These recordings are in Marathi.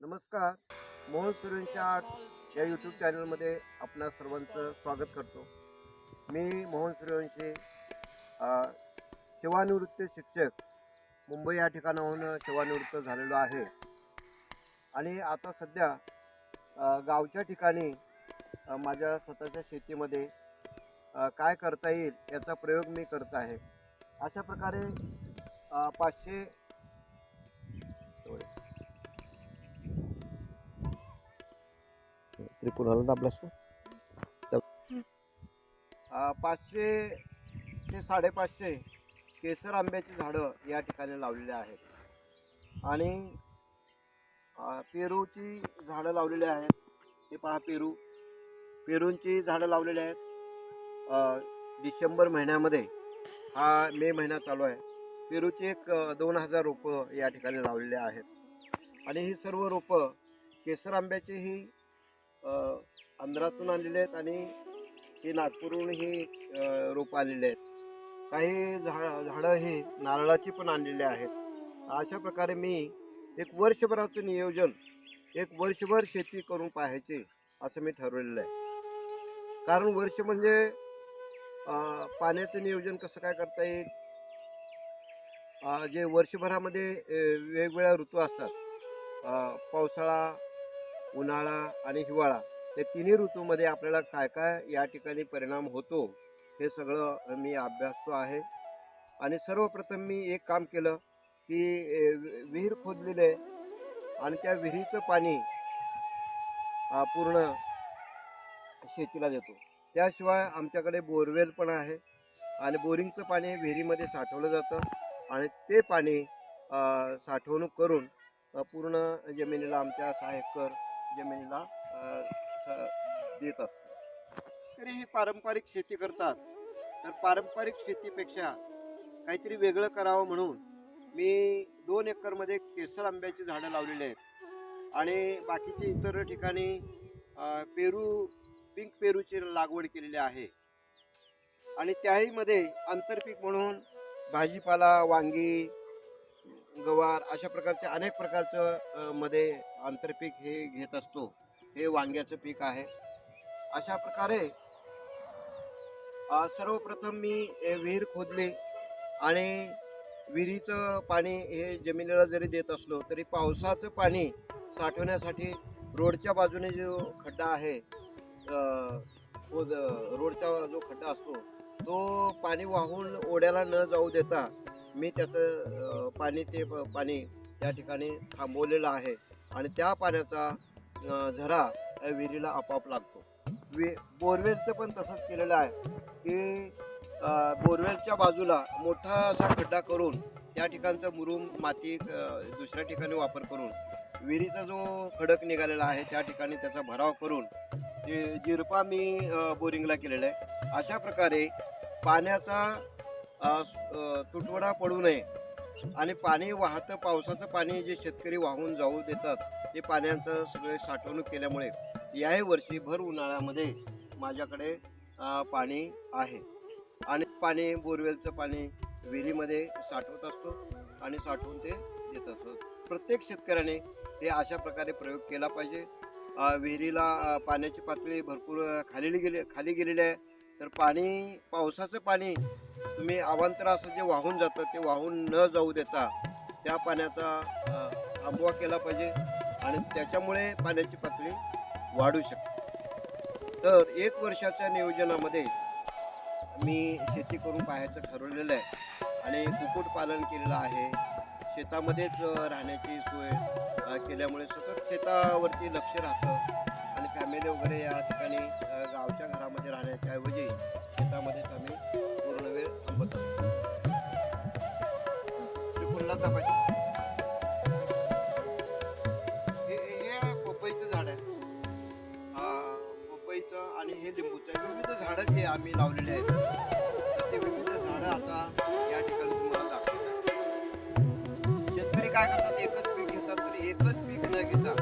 नमस्कार. मोहन सुरेंच्या आर्ट या यूट्यूब चॅनलमध्ये आपणा सर्वांचं स्वागत करतो. मी मोहन सूर्यवंशी सेवानिवृत्त शिक्षक मुंबई या ठिकाणाहून सेवानिवृत्त झालेलो आहे. आणि आता सध्या गावच्या ठिकाणी माझ्या स्वतःच्या शेतीमध्ये काय करता येईल याचा प्रयोग मी करत आहे. अशा प्रकारे पाचशे पाचशे त्रिकोणाला दाबलास पाचशे ते साडेपाचशे केसर आंब्याची झाडं या ठिकाणी लावलेली आहेत. आणि पेरूची झाडं लावलेली आहेत. हे पहा पेरू. पेरूंची झाडं लावलेली आहेत. डिसेंबर महिन्यामध्ये. हा मे महिना चालू आहे. पेरूची एक दोन हजार रोपं या ठिकाणी लावलेली आहेत. आणि ही सर्व रोपं केसर आंब्याची ही आंध्रातून आणलेले आहेत आणि हे नागपूरहून ही रोपं आलेले आहेत. काही झा झाडं ही नारळाची पण आणलेली आहेत. अशा प्रकारे मी एक वर्षभराचं नियोजन एक वर्षभर शेती करून पाहायची असं मी ठरवलेलं आहे. कारण वर्ष म्हणजे पाण्याचं नियोजन कसं काय करता येईल? जे वर्षभरामध्ये वेगवेगळ्या ऋतू असतात. पावसाळा उन्हाळा आणि हिवाळा या तिन्ही ऋतूमध्ये आपल्याला काय काय या ठिकाणी परिणाम होतो हे सगळं मी अभ्यासतो आहे. आणि सर्वप्रथम मी एक काम केलं की विहीर खोदलेली आहे आणि त्या विहिरीचं पाणी पूर्ण शेतीला देतो. त्याशिवाय आमच्याकडे बोरवेल पण आहे आणि बोरिंगचं पाणी विहिरीमध्ये साठवलं जातं आणि ते पाणी साठवणूक करून पूर्ण जमिनीला आमच्या साहेबकर जमिनीला देत असतो. तरी हे पारंपरिक शेती करतात. तर पारंपरिक शेतीपेक्षा काहीतरी वेगळं करावं म्हणून मी दोन एकरमध्ये केसर आंब्याची झाडं लावलेली आहेत. आणि बाकीचे इतर ठिकाणी पेरू पिंक पेरूची लागवड केलेली आहे. आणि त्याहीमध्ये आंतरपीक म्हणून भाजीपाला वांगी गवार अशा प्रकारचे अनेक प्रकारचं मध्ये आंतरपीक हे घेत असतो. हे वांग्याचं पीक आहे. अशा प्रकारे सर्वप्रथम मी विहीर खोदली आणि विहिरीचं पाणी हे जमिनीला जरी देत असलो तरी पावसाचं पाणी साठवण्यासाठी रोडच्या बाजूने जो खड्डा आहे रोडचा जो खड्डा असतो तो पाणी वाहून ओढ्याला न जाऊ देता मी त्याचं पाणी ते प- पाणी त्या ठिकाणी थांबवलेलं आहे. आणि त्या पाण्याचा झरा त्या विहिरीला आपोआप लागतो. वि बोरवेलचं पण तसंच केलेलं आहे की बोरवेलच्या बाजूला मोठा असा खड्डा करून त्या ठिकाणचं मुरुम माती दुसऱ्या ठिकाणी वापर करून विहिरीचा जो खडक निघालेला आहे त्या ठिकाणी त्याचा भराव करून जिरपा मी बोरिंगला केलेला आहे. अशा प्रकारे पाण्याचा तुटवडा पडू नये. आणि पाणी वाहतं पावसाचं पाणी जे शेतकरी वाहून जाऊ देतात ते पाण्याचं सगळे साठवणूक केल्यामुळे याही वर्षी भर उन्हाळ्यामध्ये माझ्याकडे पाणी आहे. आणि पाणी बोरवेलचं पाणी विहिरीमध्ये साठवत असतो आणि साठवून ते देत असतो. प्रत्येक शेतकऱ्याने हे अशा प्रकारे प्रयोग केला पाहिजे. विहिरीला पाण्याची पातळी भरपूर खाली गेली खाली गेलेली आहे. तर पाणी पावसाचं पाणी तुम्ही अवांतर असं जे वाहून जातं ते वाहून न जाऊ देता त्या पाण्याचा थांबवा केला पाहिजे आणि त्याच्यामुळे पाण्याची पातळी वाढू शकते. तर एक वर्षाच्या नियोजनामध्ये मी शेती करून पाहायचं ठरवलेलं आहे आणि कुक्कुटपालन केलेलं आहे. शेतामध्येच राहण्याची सोय केल्यामुळे सतत शेतावरती लक्ष राहतं आणि फॅमिली वगैरे या ठिकाणी गावच्या म्हणजे घरामध्ये राहण्याच्या ऐवजी शेतामध्येच आम्ही पूर्ण वेळ थांबत असतो आणि हे लिंबूचं विविध झाडं जे आम्ही लावलेले आहेत. ते विविध झाडं आता या ठिकाणी तुम्हाला दाखवतात शेतकरी काय करतात? एकच पीक घेतात तरी एकच पीक न घेता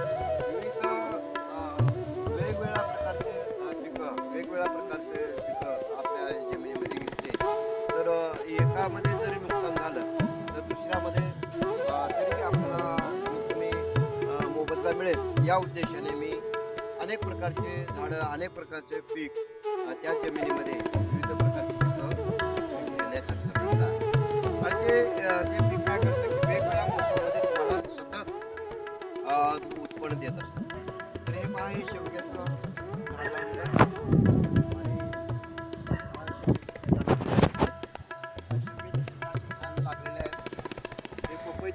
मिळेल या उद्देशाने मी अनेक प्रकारचे झाडं अनेक प्रकारचे पीक त्या जमिनीमध्ये विविध प्रकारचे पिकं आणि ते ते पीक काय करतं की वेगवेगळ्या मोसमामध्ये तुम्हाला सतत उत्पन्न देत असतं. तर हे पहा हे शेवग्याचं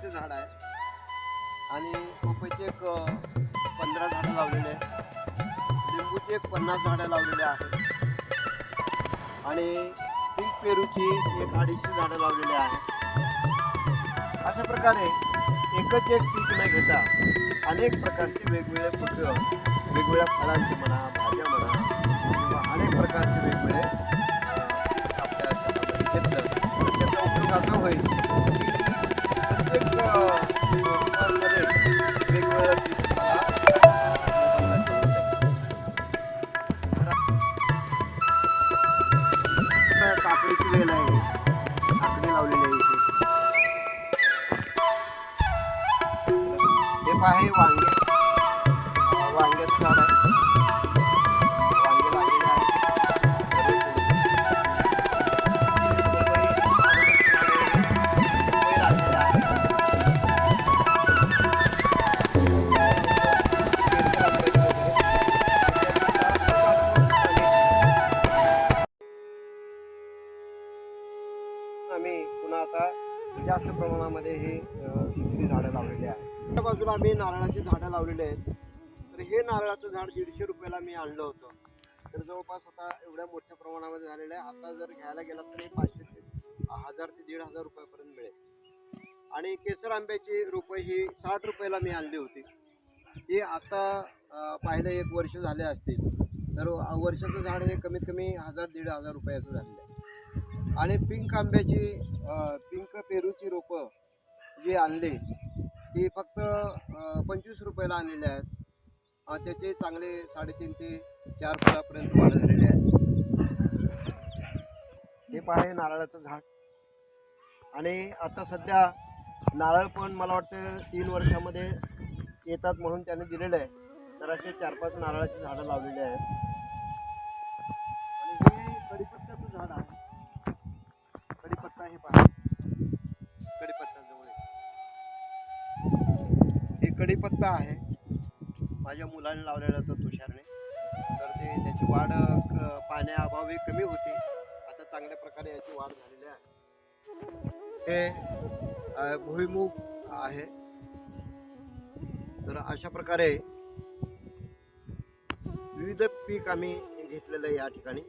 झाड आहे. आणि पपईचे एक पंधरा झाडं लावलेले आहेत. लिंबूची एक पन्नास झाडं लावलेली आहेत. आणि पिंक पेरूची एक अडीचशे झाडं लावलेली आहेत. अशा प्रकारे एकच एक पीक न घेता अनेक प्रकारचे वेगवेगळे पिकं वेगवेगळ्या फळांची म्हणा भाज्या म्हणा किंवा अनेक प्रकारचे वेगवेगळे वांग्याचं झाड आहे आम्ही पुन्हा आता जास्त प्रमाणामध्ये हे झाडं लावलेली आहेत. त्या बाजूला आम्ही नारळाची झाडं लावलेली आहेत. तर हे नारळाचं झाड दीडशे रुपयाला मी आणलं होतं. तर जवळपास आता एवढ्या मोठ्या प्रमाणामध्ये झालेलं आहे. आता जर घ्यायला गेला तर हे पाचशे ते हजार ते दीड हजार रुपयापर्यंत मिळेल. आणि केसर आंब्याची रोपं ही साठ रुपयाला मी आणली होती. ती आता पाहिलं एक वर्ष झाले असतील. तर वर्षाचं झाड हे कमीत कमी हजार दीड हजार रुपयाचं झालेलं आहे. आणि पिंक आंब्याची पिंक पेरूची रोपं जी आणली ती फक्त पंचवीस रुपयाला आणलेली आहेत. त्याचे चांगले साडेतीन ते चार फुटापर्यंत वाढ झालेले आहे हे पाहे नारळाचं झाड. आणि आता सध्या नारळ पण मला वाटतं तीन वर्षामध्ये येतात म्हणून त्याने दिलेलं आहे. तर असे चार पाच नारळाची झाडं लावलेली आहेत. आणि हे कडीपत्त्याचं झाड आहे. कडीपत्ता हे पहा. कडीपत्ता जवळ हे कडीपत्ता आहे. माझ्या मुलाने लावलेला होता तुषारने. तर ते त्याची वाढ पाण्याअभावी कमी होती. आता चांगल्या प्रकारे याची वाढ झालेली आहे. हे भुईमुख भुईमुग आहे. तर अशा प्रकारे विविध पीक आम्ही घेतलेलं आहे या ठिकाणी.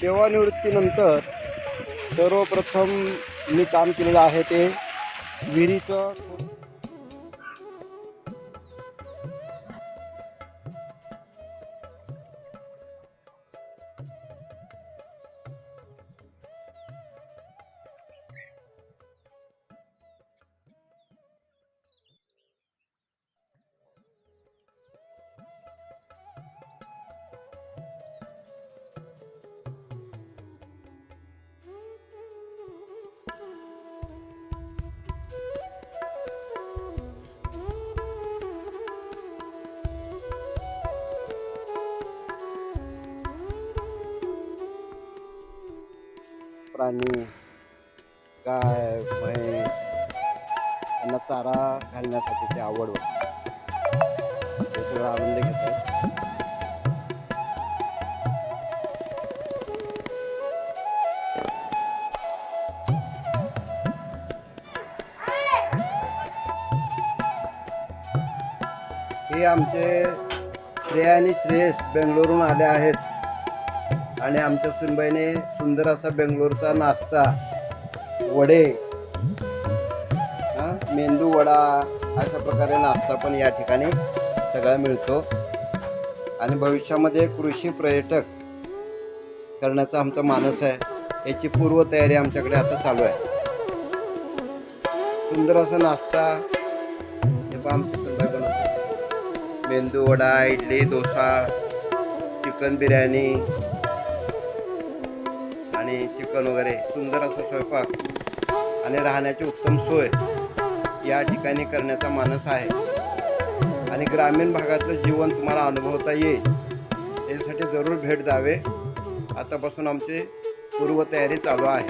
सेवानिवृत्तीनंतर सर्वप्रथम मी काम केलेलं आहे ते विहिरीचं प्राणी गाय म्हैस यांना चारा घालण्यासाठीची आवड होती. हे सगळं आनंद घेतो हे आमचे श्रेया आणि श्रेयस बेंगलोरून आले आहेत. आणि आमच्या सुनबाईने सुंदर असा बेंगलोरचा नाश्ता वडे मेंदू वडा अशा प्रकारे नाश्ता पण या ठिकाणी सगळा मिळतो. आणि भविष्यामध्ये कृषी पर्यटक करण्याचा आमचा मानस आहे. याची पूर्वतयारी आमच्याकडे आता चालू आहे. सुंदर असा नाश्ता हे पण आमची सुनबाई बनवते मेंदू वडा इडली डोसा चिकन बिर्याणी आणि चिकन वगैरे सुंदर असा स्वयंपाक आणि राहण्याची उत्तम सोय या ठिकाणी करण्याचा मानस आहे. आणि ग्रामीण भागातलं जीवन तुम्हाला अनुभवता येईल. यासाठी जरूर भेट द्यावे. आतापासून आमची पूर्वतयारी चालू आहे.